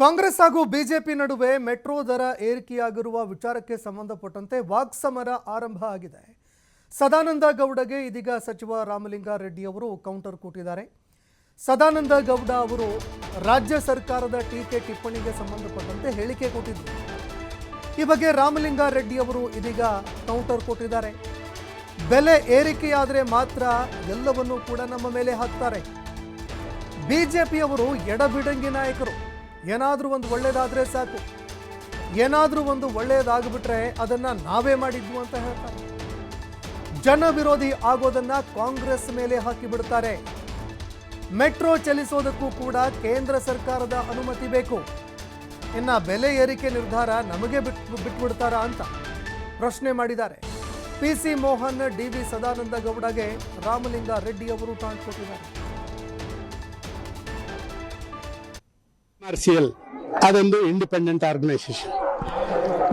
ಕಾಂಗ್ರೆಸ್ ಹಾಗೂ ಬಿಜೆಪಿ ನಡುವೆ ಮೆಟ್ರೋ ದರ ಏರಿಕೆಯಾಗಿರುವ ವಿಚಾರಕ್ಕೆ ಸಂಬಂಧಪಟ್ಟಂತೆ ವಾಕ್ಸಮರ ಆರಂಭ ಆಗಿದೆ. ಸದಾನಂದ ಗೌಡಗೆ ಇದೀಗ ಸಚಿವ ರಾಮಲಿಂಗಾರೆಡ್ಡಿ ಅವರು ಕೌಂಟರ್ ಕೊಟ್ಟಿದ್ದಾರೆ ಸದಾನಂದ ಗೌಡ ಅವರು ರಾಜ್ಯ ಸರ್ಕಾರದ ಟೀಕೆ ಟಿಪ್ಪಣಿಗೆ ಸಂಬಂಧಪಟ್ಟಂತೆ ಹೇಳಿಕೆ ಕೊಟ್ಟಿದ್ದರು. ಈ ಬಗ್ಗೆ ರಾಮಲಿಂಗಾರೆಡ್ಡಿ ಅವರು ಇದೀಗ ಕೌಂಟರ್ ಕೊಟ್ಟಿದ್ದಾರೆ. ಬೆಲೆ ಏರಿಕೆಯಾದರೆ ಮಾತ್ರ ಎಲ್ಲವನ್ನೂ ಕೂಡ ನಮ್ಮ ಮೇಲೆ ಹಾಕ್ತಾರೆ. ಬಿಜೆಪಿಯವರು ಎಡಬಿಡಂಗಿ ನಾಯಕರು. ಏನಾದರೂ ಒಂದು ಒಳ್ಳೆಯದಾದರೆ ಸಾಕು. ಏನಾದರೂ ಒಂದು ಒಳ್ಳೆಯದಾಗ್ಬಿಟ್ರೆ ಅದನ್ನು ನಾವೇ ಮಾಡಿದ್ವು ಅಂತ ಹೇಳ್ತಾರೆ. ಜನ ವಿರೋಧಿ ಆಗೋದನ್ನು ಕಾಂಗ್ರೆಸ್ ಮೇಲೆ ಹಾಕಿಬಿಡ್ತಾರೆ. ಮೆಟ್ರೋ ಚಲಿಸೋದಕ್ಕೂ ಕೂಡ ಕೇಂದ್ರ ಸರ್ಕಾರದ ಅನುಮತಿ ಬೇಕು. ಇನ್ನ ಬೆಲೆ ಏರಿಕೆ ನಿರ್ಧಾರ ನಮಗೆ ಬಿಟ್ಟು ಬಿಟ್ಬಿಡ್ತಾರಾ ಅಂತ ಪ್ರಶ್ನೆ ಮಾಡಿದ್ದಾರೆ. P C Mohan D V Sadananda ಗೌಡಗೆ Ramalinga Reddy ಅವರು ಟಾಂಗ್ ಕೊಟ್ಟಿದ್ದಾರೆ. ಆರ್ ಸಿ ಎಲ್ ಅದೊಂದು ಇಂಡಿಪೆಂಡೆಂಟ್ ಆರ್ಗನೈಸೇಷನ್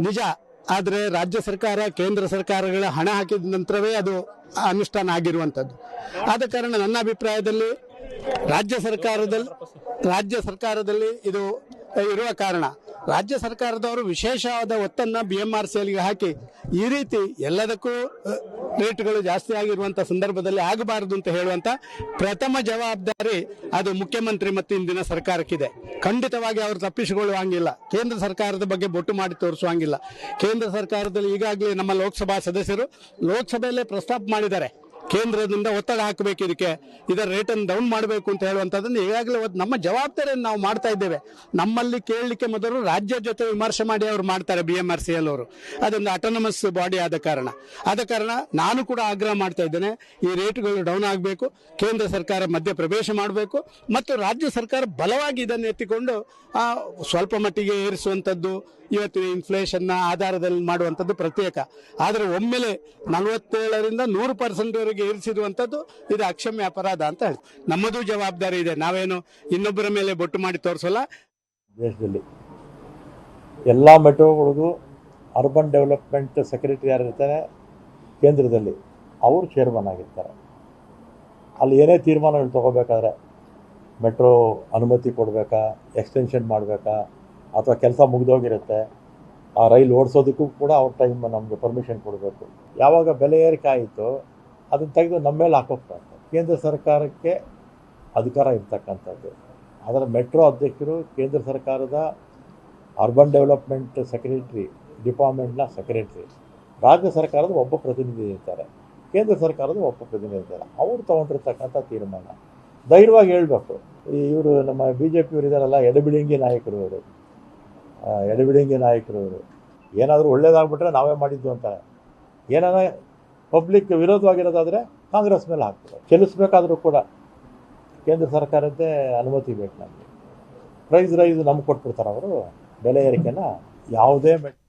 ನಿಜ, ಆದರೆ ರಾಜ್ಯ ಸರ್ಕಾರ, ಕೇಂದ್ರ ಸರ್ಕಾರಗಳ ಹಣ ಹಾಕಿದ ನಂತರವೇ ಅದು ಅನುಷ್ಠಾನ ಆಗಿರುವಂಥದ್ದು. ಆದ ಕಾರಣ ನನ್ನ ಅಭಿಪ್ರಾಯದಲ್ಲಿ ರಾಜ್ಯ ಸರ್ಕಾರದಲ್ಲಿ ರಾಜ್ಯ ಸರ್ಕಾರದಲ್ಲಿ ಇದು ಇರುವ ಕಾರಣ. ರಾಜ್ಯ ಸರ್ಕಾರದವರು ವಿಶೇಷವಾದ ಒತ್ತನ್ನ ಬಿ ಎಂ ಆರ್ ಸಿಎಲ್ಗೆ ಹಾಕಿ ಈ ರೀತಿ ಎಲ್ಲದಕ್ಕೂ ರೇಟ್ಗಳು ಜಾಸ್ತಿ ಆಗಿರುವಂಥ ಸಂದರ್ಭದಲ್ಲಿ ಆಗಬಾರದು ಅಂತ ಹೇಳುವಂತ ಪ್ರಥಮ ಜವಾಬ್ದಾರಿ ಅದು ಮುಖ್ಯಮಂತ್ರಿ ಮತ್ತು ಇಂದಿನ ಸರ್ಕಾರಕ್ಕಿದೆ. ಖಂಡಿತವಾಗಿ ಅವರು ತಪ್ಪಿಸಿಕೊಳ್ಳುವಂಗಿಲ್ಲ. ಕೇಂದ್ರ ಸರ್ಕಾರದ ಬಗ್ಗೆ ಬೊಟ್ಟು ಮಾಡಿ ತೋರಿಸುವಂಗಿಲ್ಲ. ಕೇಂದ್ರ ಸರ್ಕಾರದಲ್ಲಿ ಈಗಾಗಲೇ ನಮ್ಮ ಲೋಕಸಭಾ ಸದಸ್ಯರು ಲೋಕಸಭೆಯಲ್ಲೇ ಪ್ರಸ್ತಾಪ ಮಾಡಿದ್ದಾರೆ. ಕೇಂದ್ರದಿಂದ ಒತ್ತಡ ಹಾಕಬೇಕು ಇದಕ್ಕೆ. ಇದರ ರೇಟನ್ನು ಡೌನ್ ಮಾಡಬೇಕು ಅಂತ ಹೇಳುವಂಥದ್ದನ್ನು ಈಗಾಗಲೇ ನಮ್ಮ ಜವಾಬ್ದಾರಿಯನ್ನು ನಾವು ಮಾಡ್ತಾ ಇದ್ದೇವೆ. ನಮ್ಮಲ್ಲಿ ಕೇಳಲಿಕ್ಕೆ ಮೊದಲು ರಾಜ್ಯ ಜೊತೆ ವಿಮರ್ಶೆ ಮಾಡಿ ಅವರು ಮಾಡ್ತಾರೆ B M R C L ಅವರು. ಅದೊಂದು ಅಟೋನಮಸ್ ಬಾಡಿ ಆದ ಕಾರಣ. ಆದ ಕಾರಣ ನಾನು ಕೂಡ ಆಗ್ರಹ ಮಾಡ್ತಾ ಇದ್ದೇನೆ. ಈ ರೇಟ್ಗಳು ಡೌನ್ ಆಗಬೇಕು. ಕೇಂದ್ರ ಸರ್ಕಾರ ಮಧ್ಯ ಪ್ರವೇಶ ಮಾಡಬೇಕು. ಮತ್ತು ರಾಜ್ಯ ಸರ್ಕಾರ ಬಲವಾಗಿ ಇದನ್ನು ಎತ್ತಿಕೊಂಡು ಸ್ವಲ್ಪ ಮಟ್ಟಿಗೆ ಏರಿಸುವಂಥದ್ದು ಇವತ್ತು ಇನ್ಫ್ಲೇಷನ್ನ ಆಧಾರದಲ್ಲಿ ಮಾಡುವಂಥದ್ದು ಪ್ರತ್ಯೇಕ. ಆದರೆ ಒಮ್ಮೆಲೆ ನಲವತ್ತೇಳರಿಂದ ನೂರು ಪರ್ಸೆಂಟ್ವರೆಗೆ ಏರಿಸಿರುವಂಥದ್ದು ಇದು ಅಕ್ಷಮ್ಯ ಅಪರಾಧ ಅಂತ ಹೇಳಿ ನಮ್ಮದು ಜವಾಬ್ದಾರಿ ಇದೆ. ನಾವೇನು ಇನ್ನೊಬ್ಬರ ಮೇಲೆ ಬೊಟ್ಟು ಮಾಡಿ ತೋರಿಸಲ್ಲ. ದೇಶದಲ್ಲಿ ಎಲ್ಲ ಮೆಟ್ರೋಗಳಿಗೂ ಅರ್ಬನ್ ಡೆವಲಪ್ಮೆಂಟ್ ಸೆಕ್ರೆಟರಿ ಯಾರಿರ್ತಾರೆ ಕೇಂದ್ರದಲ್ಲಿ ಅವರು ಚೇರ್ಮನ್ ಆಗಿರ್ತಾರೆ. ಅಲ್ಲಿ ಏನೇ ತೀರ್ಮಾನಗಳು ತಗೋಬೇಕಾದ್ರೆ ಮೆಟ್ರೋ ಅನುಮತಿ ಕೊಡಬೇಕಾ? ಎಕ್ಸ್ಟೆನ್ಷನ್ ಮಾಡಬೇಕಾ? ಅಥವಾ ಕೆಲಸ ಮುಗಿದೋಗಿರುತ್ತೆ. ಆ ರೈಲು ಓಡಿಸೋದಕ್ಕೂ ಕೂಡ ಅವ್ರ ಟೈಮ್ ನಮಗೆ ಪರ್ಮಿಷನ್ ಕೊಡಬೇಕು. ಯಾವಾಗ ಬೆಲೆ ಏರಿಕೆ ಆಯಿತು ಅದನ್ನು ತೆಗೆದು ನಮ್ಮ ಮೇಲೆ ಹಾಕೋಗ್ತಾರೆ ಕೇಂದ್ರ ಸರ್ಕಾರಕ್ಕೆ ಅಧಿಕಾರ ಇರ್ತಕ್ಕಂಥದ್ದು. ಅದರ ಮೆಟ್ರೋ ಅಧ್ಯಕ್ಷರು, ಕೇಂದ್ರ ಸರ್ಕಾರದ ಅರ್ಬನ್ ಡೆವಲಪ್ಮೆಂಟ್ ಸೆಕ್ರೆಟ್ರಿ, ಡಿಪಾರ್ಟ್ಮೆಂಟ್ನ ಸೆಕ್ರೆಟ್ರಿ, ರಾಜ್ಯ ಸರ್ಕಾರದ ಒಬ್ಬ ಪ್ರತಿನಿಧಿ ಇರ್ತಾರೆ. ಕೇಂದ್ರ ಸರ್ಕಾರದ ಒಬ್ಬ ಪ್ರತಿನಿಧಿ ಇರ್ತಾರೆ. ಅವರು ತೊಗೊಂಡಿರ್ತಕ್ಕಂಥ ತೀರ್ಮಾನ. ಧೈರ್ಯವಾಗಿ ಹೇಳಬೇಕು. ಇವರು ನಮ್ಮ ಬಿ ಜೆ ಪಿಯವರು ಇದ್ದಾರಲ್ಲ ಎಡಬಿಡಿಂಗಿ ನಾಯಕರು ಇವರು. ಎಡಬಿಡಿಂಗಿ ನಾಯಕರು ಇವರು. ಏನಾದರೂ ಒಳ್ಳೇದಾಗ್ಬಿಟ್ರೆ ನಾವೇ ಮಾಡಿದ್ದು ಅಂತಾರೆ. ಏನಾರ ಪಬ್ಲಿಕ್ ವಿರೋಧವಾಗಿರೋದಾದರೆ ಕಾಂಗ್ರೆಸ್ ಮೇಲೆ ಹಾಕ್ತಾರೆ. ಚಲಿಸಬೇಕಾದರೂ ಕೂಡ ಕೇಂದ್ರ ಸರ್ಕಾರದ್ದೇ ಅನುಮತಿ ಬೇಕು ನಮಗೆ. ಪ್ರೈಸ್ ರೈಸ್ ನಮ್ಗೆ ಕೊಟ್ಬಿಡ್ತಾರೆ ಅವರು ಬೆಲೆ ಏರಿಕೆನ ಯಾವುದೇ ಮೆಟ್